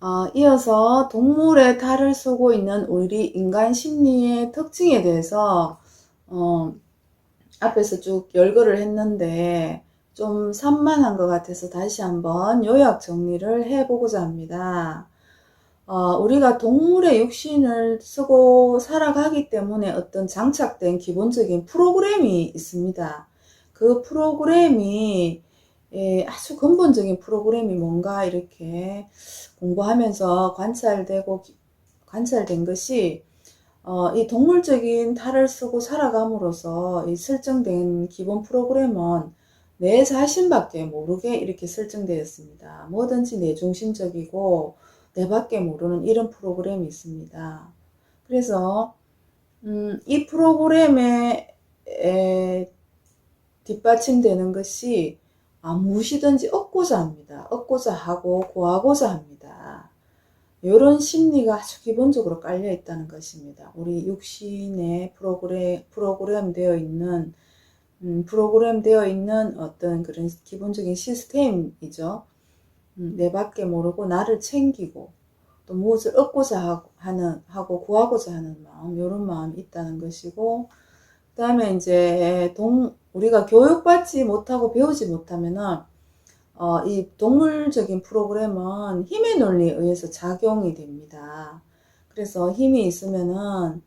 어, 이어서 동물의 탈을 쓰고 있는 우리 인간 심리의 특징에 대해서 어, 앞에서 쭉 열거를 했는데 좀 산만한 것 같아서 다시 한번 요약 정리를 해보고자 합니다. 어, 우리가 동물의 육신을 쓰고 살아가기 때문에 어떤 장착된 기본적인 프로그램이 있습니다. 그 프로그램이 예, 아주 근본적인 프로그램이 뭔가 이렇게 공부하면서 관찰되고 관찰된 것이 어, 이 동물적인 탈을 쓰고 살아감으로써 이 설정된 기본 프로그램은 내 자신밖에 모르게 이렇게 설정되었습니다. 뭐든지 내 중심적이고 내밖에 모르는 이런 프로그램이 있습니다. 그래서 음, 이 프로그램에 에, 뒷받침되는 것이 아, 무엇이든지 얻고자 합니다. 얻고자 하고 구하고자 합니다. 이런 심리가 아주 기본적으로 깔려 있다는 것입니다. 우리 육신에 프로그램, 프로그램 되어 있는, 음, 프로그램 되어 있는 어떤 그런 기본적인 시스템이죠. 음, 내 밖에 모르고 나를 챙기고 또 무엇을 얻고자 하는, 하고 구하고자 하는 마음, 이런 마음이 있다는 것이고, 그 다음에 이제 동, 우리가 교육받지 못하고 배우지 못하면은 어, 이 동물적인 프로그램은 힘의 논리에 의해서 작용이 됩니다. 그래서 힘이 있으면은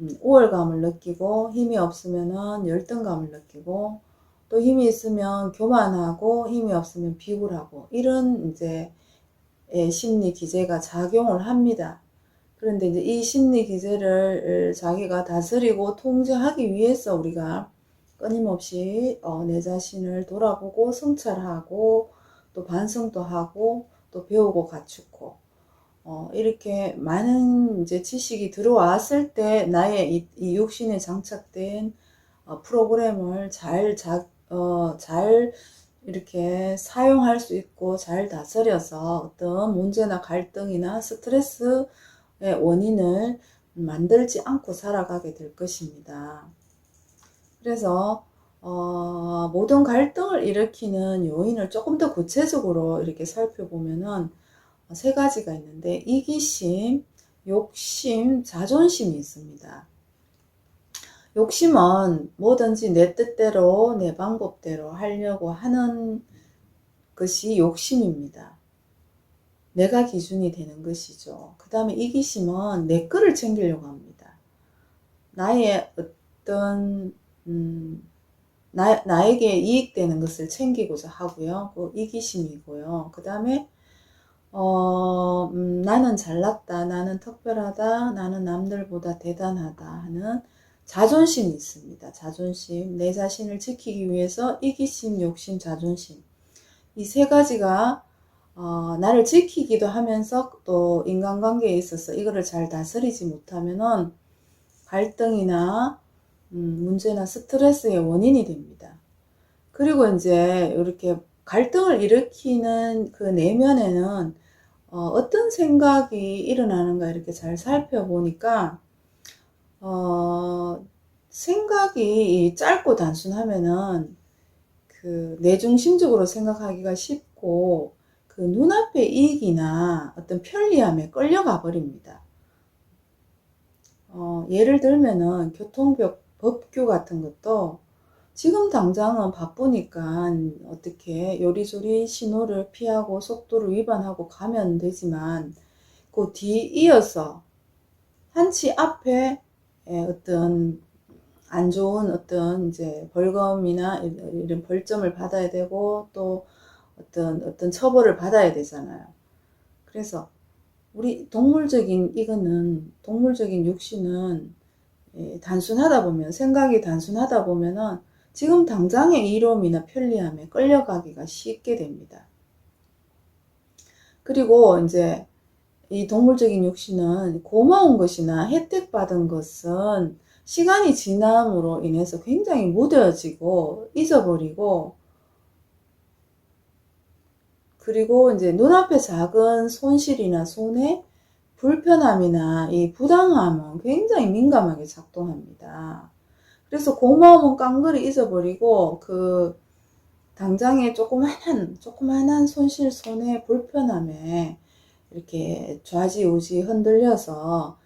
음, 우월감을 느끼고 힘이 없으면은 열등감을 느끼고 또 힘이 있으면 교만하고 힘이 없으면 비굴하고 이런 이제 예, 심리 기제가 작용을 합니다. 그런데 이제 이 심리 기제를 자기가 다스리고 통제하기 위해서 우리가 끊임없이 어, 내 자신을 돌아보고 성찰하고 또 반성도 하고 또 배우고 갖추고 어, 이렇게 많은 이제 지식이 들어왔을 때 나의 이, 이 육신에 장착된 어, 프로그램을 잘, 자, 어, 잘 이렇게 사용할 수 있고 잘 다스려서 어떤 문제나 갈등이나 스트레스의 원인을 만들지 않고 살아가게 될 것입니다. 그래서 어, 모든 갈등을 일으키는 요인을 조금 더 구체적으로 이렇게 살펴보면은 세 가지가 있는데 이기심, 욕심, 자존심이 있습니다. 욕심은 뭐든지 내 뜻대로 내 방법대로 하려고 하는 것이 욕심입니다. 내가 기준이 되는 것이죠. 그 다음에 이기심은 내 거를 챙기려고 합니다. 나의 어떤 음, 나, 나에게 이익되는 것을 챙기고자 하고요. 그 이기심이고요. 그 다음에 어, 음, 나는 잘났다, 나는 특별하다, 나는 남들보다 대단하다 하는 자존심이 있습니다. 자존심, 내 자신을 지키기 위해서 이기심, 욕심, 자존심 이 세 가지가 어, 나를 지키기도 하면서 또 인간관계에 있어서 이거를 잘 다스리지 못하면은 갈등이나 음, 문제나 스트레스의 원인이 됩니다. 그리고 이제 이렇게 갈등을 일으키는 그 내면에는 어, 떤 생각이 일어나는가 이렇게 잘 살펴보니까 어, 생각이 짧고 단순하면은 그 내중심적으로 생각하기가 쉽고 그 눈앞의 이익이나 어떤 편리함에 끌려가 버립니다. 어, 예를 들면은 교통법 법규 같은 것도 지금 당장은 바쁘니까 어떻게 요리조리 신호를 피하고 속도를 위반하고 가면 되지만 그 뒤 이어서 한치 앞에 어떤 안 좋은 어떤 이제 벌금이나 이런 벌점을 받아야 되고 또 어떤 어떤 처벌을 받아야 되잖아요. 그래서 우리 동물적인 이거는 동물적인 육신은 예, 단순하다 보면 생각이 단순하다 보면은 지금 당장의 이로움이나 편리함에 끌려가기가 쉽게 됩니다. 그리고 이제 이 동물적인 욕심은 고마운 것이나 혜택 받은 것은 시간이 지남으로 인해서 굉장히 무뎌지고 잊어버리고 그리고 이제 눈앞에 작은 손실이나 손해 불편함이나 이 부당함은 굉장히 민감하게 작동합니다. 그래서 고마움은 깡그리 잊어버리고 그 당장에 조그만한 조그만한 손실 손해 불편함에 이렇게 좌지우지 흔들려서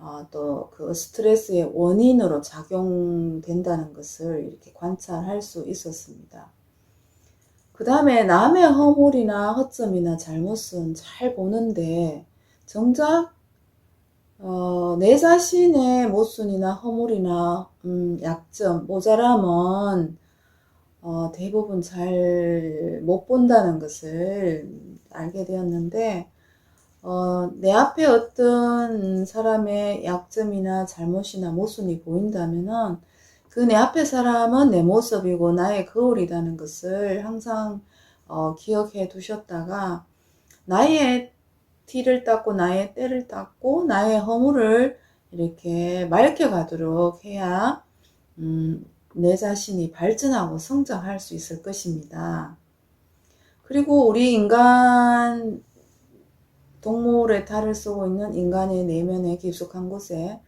어, 또 그 스트레스의 원인으로 작용된다는 것을 이렇게 관찰할 수 있었습니다. 그 다음에 남의 허물이나 허점이나 잘못은 잘 보는데 정작 어, 내 자신의 모순이나 허물이나 음, 약점, 모자람은 어, 대부분 잘 못 본다는 것을 알게 되었는데 어, 내 앞에 어떤 사람의 약점이나 잘못이나 모순이 보인다면은 그 내 앞에 사람은 내 모습이고 나의 거울이라는 것을 항상 어, 기억해 두셨다가 나의 티를 닦고 나의 때를 닦고 나의 허물을 이렇게 맑혀가도록 해야 음, 내 자신이 발전하고 성장할 수 있을 것입니다. 그리고 우리 인간 동물의 탈을 쓰고 있는 인간의 내면의 깊숙한 곳에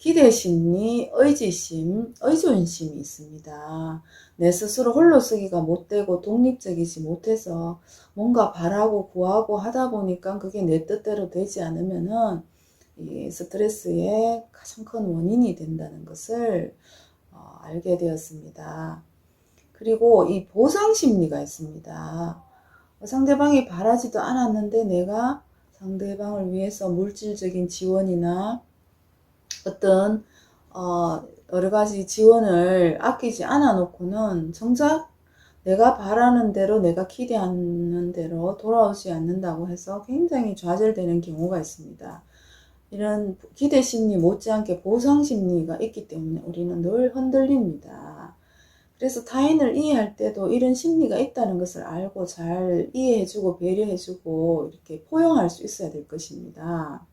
기대심리, 의지심, 의존심이 있습니다. 내 스스로 홀로 쓰기가 못되고 독립적이지 못해서 뭔가 바라고 구하고 하다 보니까 그게 내 뜻대로 되지 않으면은 이 스트레스의 가장 큰 원인이 된다는 것을 어, 알게 되었습니다. 그리고 이 보상 심리가 있습니다. 상대방이 바라지도 않았는데 내가 상대방을 위해서 물질적인 지원이나 어떤 어, 여러 가지 지원을 아끼지 않아 놓고는 정작 내가 바라는 대로 내가 기대하는 대로 돌아오지 않는다고 해서 굉장히 좌절되는 경우가 있습니다. 이런 기대 심리 못지않게 보상 심리가 있기 때문에 우리는 늘 흔들립니다. 그래서 타인을 이해할 때도 이런 심리가 있다는 것을 알고 잘 이해해주고 배려해주고 이렇게 포용할 수 있어야 될 것입니다.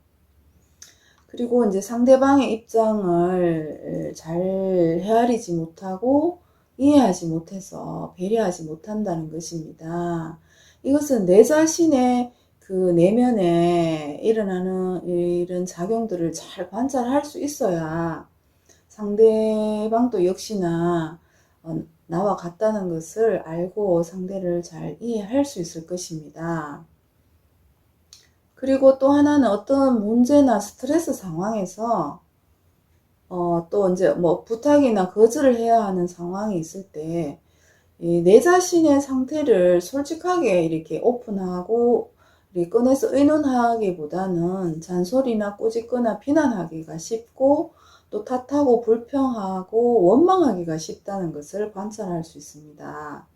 그리고 이제 상대방의 입장을 잘 헤아리지 못하고 이해하지 못해서 배려하지 못한다는 것입니다. 이것은 내 자신의 그 내면에 일어나는 이런 작용들을 잘 관찰할 수 있어야 상대방도 역시나 어, 나와 같다는 것을 알고 상대를 잘 이해할 수 있을 것입니다. 그리고 또 하나는 어떤 문제나 스트레스 상황에서 어, 또 이제 뭐 부탁이나 거절을 해야 하는 상황이 있을 때, 내 자신의 상태를 솔직하게 이렇게 오픈하고, 이렇게 꺼내서 의논하기보다는 잔소리나 꾸짖거나 비난하기가 쉽고, 또 탓하고 불평하고 원망하기가 쉽다는 것을 관찰할 수 있습니다.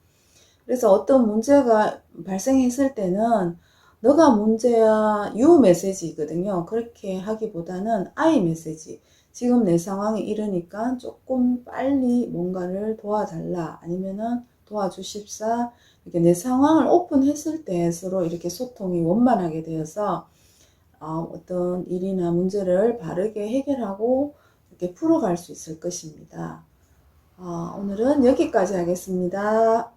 그래서 어떤 문제가 발생했을 때는 너가 문제야 유 메시지거든요. 그렇게 하기보다는 아이 메시지. 지금 내 상황이 이러니까 조금 빨리 뭔가를 도와달라 아니면은 도와주십사 이렇게 내 상황을 오픈했을 때 서로 이렇게 소통이 원만하게 되어서 어, 어떤 일이나 문제를 바르게 해결하고 이렇게 풀어갈 수 있을 것입니다. 어, 오늘은 여기까지 하겠습니다.